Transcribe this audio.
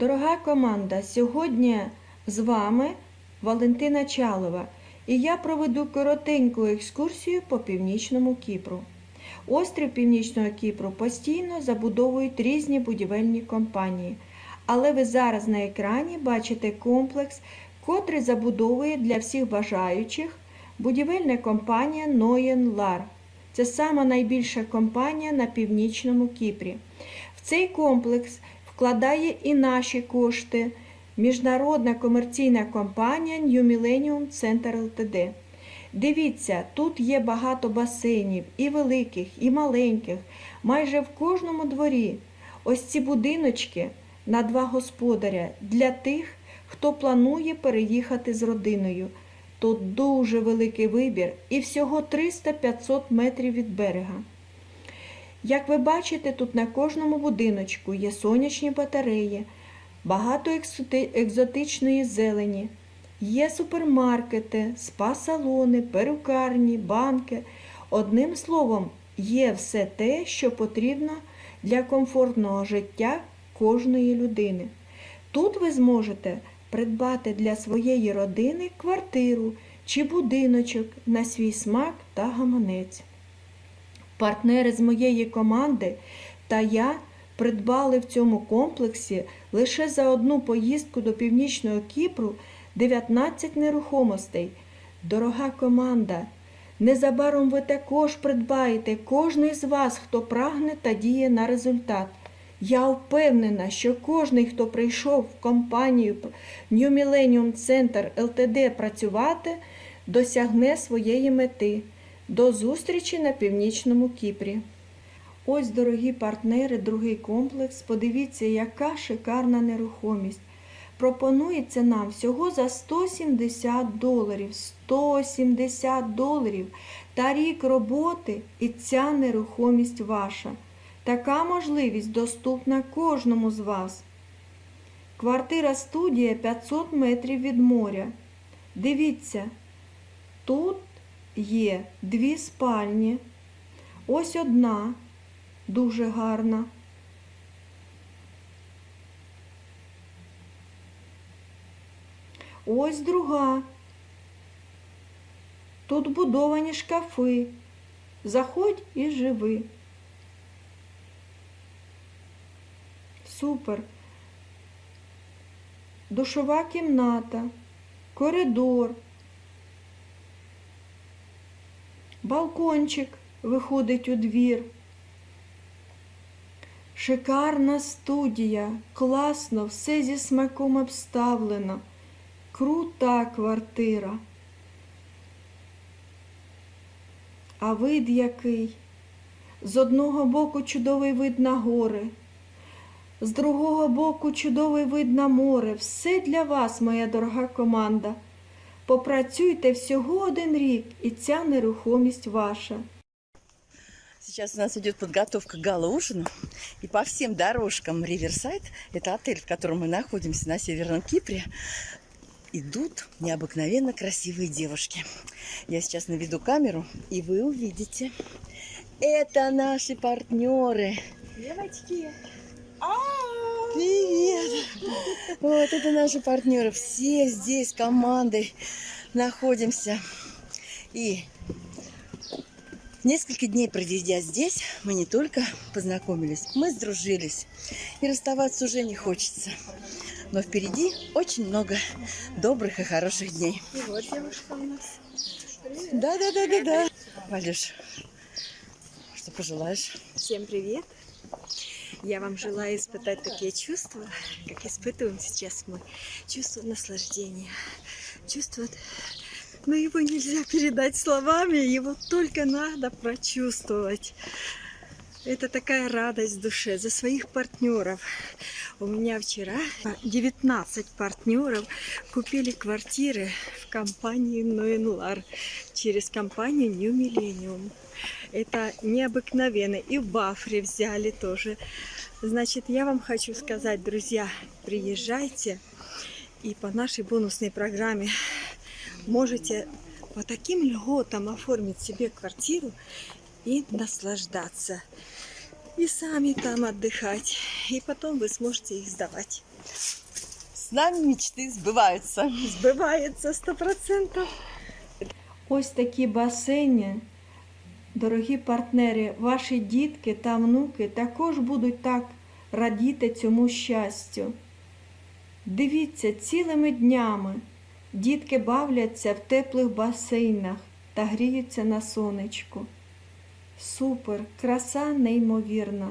Дорога команда, сьогодні з вами Валентина Чалова і я проведу коротеньку екскурсію по північному Кіпру. Острів Північного Кіпру постійно забудовують різні будівельні компанії, але ви зараз на екрані бачите комплекс, котрий забудовує для всіх бажаючих будівельна компанія Ноєн Лар. Це сама найбільша компанія на північному Кіпрі. В цей комплекс вкладає і наші кошти міжнародна комерційна компанія New Millennium Center Ltd. Дивіться, тут є багато басейнів, і великих, і маленьких, майже в кожному дворі. Ось ці будиночки на два господаря для тих, хто планує переїхати з родиною. Тут дуже великий вибір і всього 300-500 метрів від берега. Як ви бачите, тут на кожному будиночку є сонячні батареї, багато екзотичної зелені, є супермаркети, спа-салони, перукарні, банки. Одним словом, є все те, що потрібно для комфортного життя кожної людини. Тут ви зможете придбати для своєї родини квартиру чи будиночок на свій смак та гаманець. Партнери з моєї команди та я придбали в цьому комплексі лише за одну поїздку до Північного Кіпру 19 нерухомостей. Дорога команда, незабаром ви також придбаєте кожний з вас, хто прагне та діє на результат. Я впевнена, що кожний, хто прийшов в компанію New Millennium Center Ltd працювати, досягне своєї мети. До зустрічі на північному Кіпрі. Ось, дорогі партнери, другий комплекс. Подивіться, яка шикарна нерухомість. Пропонується нам всього за 170 доларів. 170 доларів та рік роботи, і ця нерухомість ваша. Така можливість доступна кожному з вас. Квартира студія 500 метрів від моря. Дивіться, тут є дві спальні. Ось одна дуже гарна. Ось друга. Тут будовані шкафи. Заходь і живи. Супер. Душова кімната, коридор. Балкончик виходить у двір. Шикарна студія, класно, все зі смаком обставлено. Крута квартира. А вид який? З одного боку чудовий вид на гори, з другого боку чудовий вид на море. Все для вас, моя дорога команда. Попрацюйте всього один рік, і ця нерухомість ваша. Сейчас у нас идет подготовка к гала-ужину. И по всем дорожкам Риверсайд, это отель, в котором мы находимся на Северном Кипре, идут необыкновенно красивые девушки. Я сейчас наведу камеру, и вы увидите. Это наши партнеры. Девочки, Привет! Вот это наши партнеры. Все здесь командой находимся. И несколько дней проведя здесь, мы не только познакомились, мы сдружились. И расставаться уже не хочется. Но впереди очень много добрых и хороших дней. и вот девушка у нас. Да, да, да, да, да. Валюш, что пожелаешь? Всем привет! Я вам желаю испытать такие чувства, как испытываем сейчас мы. Чувство наслаждения. Чувство, но его нельзя передать словами, его только надо прочувствовать. Это такая радость в душе за своих партнеров. У меня вчера 19 партнеров купили квартиры в компании Ноенлар через компанию New Millennium. Это необыкновенно. И в Бафре взяли тоже. Значит, я вам хочу сказать, друзья, приезжайте и по нашей бонусной программе можете по таким льготам оформить себе квартиру и наслаждаться. И сами там отдыхать. И потом вы сможете их сдавать. С нами мечты сбываются. Сбывается сто процентов. Ось такі басейни, дорогі партнери, ваші дітки та внуки також будуть так радіти цьому щастю. Дивіться, цілими днями дітки бавляться в теплих басейнах та гріються на сонечку. Супер, краса неймовірна.